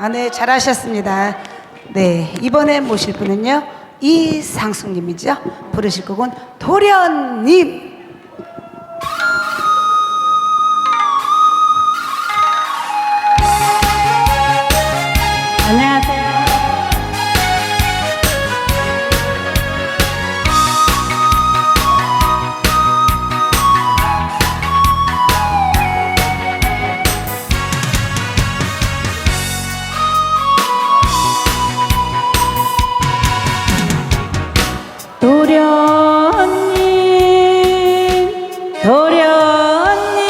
아, 네, 잘하셨습니다. 네, 이번에 모실 분은요, 이상숙님이죠. 부르실 곡은 도련님. 도련님, 도련님,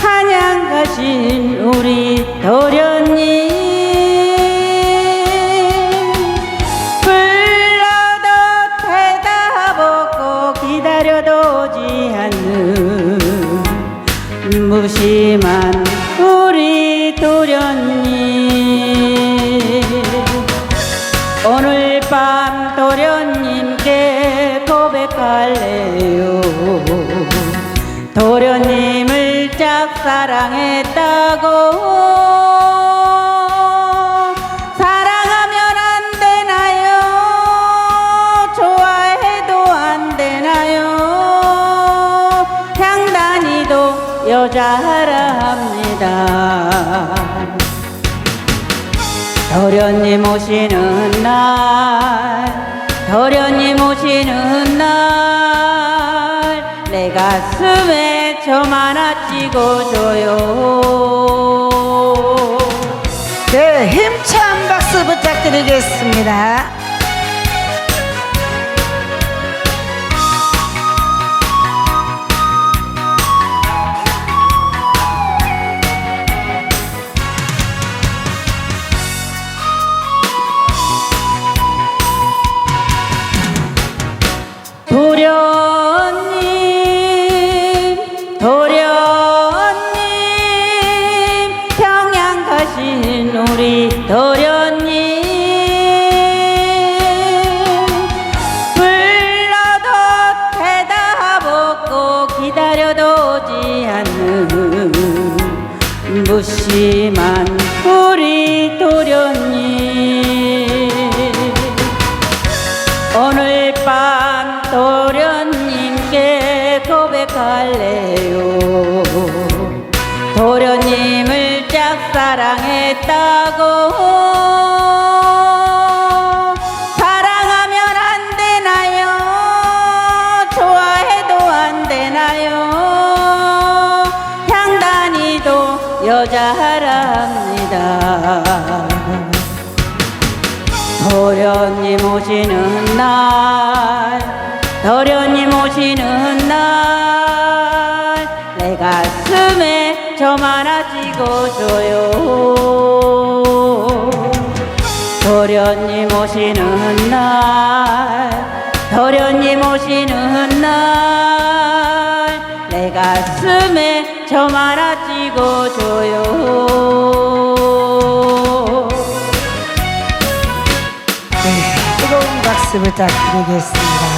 한양 가신 우리 도련님, 불러도 대답 없고 기다려도 오지 않는 무심한 할래요. 도련님을 짝사랑했다고. 사랑하면 안 되나요? 좋아해도 안 되나요? 향단이도 여자라 합니다. 도련님 오시는 날 도련님 오시는 날. 내 가슴에 점 하나 찍어줘요 네, 힘찬 박수 부탁드리겠습니다. 도련님 평양 가신 우리 도련님. 불러도 대답 없고 기다려도 오지 않는 무심한 할래요. 도련님을 짝사랑했다고. 사랑하면 안 되나요? 좋아해도 안 되나요? 향단이도 여자라 합니다. 도련님 오시는 날 도련님 오시는 날 내 가슴에 점 하나 찍어줘요 도련님 오시는 날 도련님 오시는 날 내 가슴에 점 하나 찍어줘요 네, 뜨거운 박수 부탁드리겠습니다.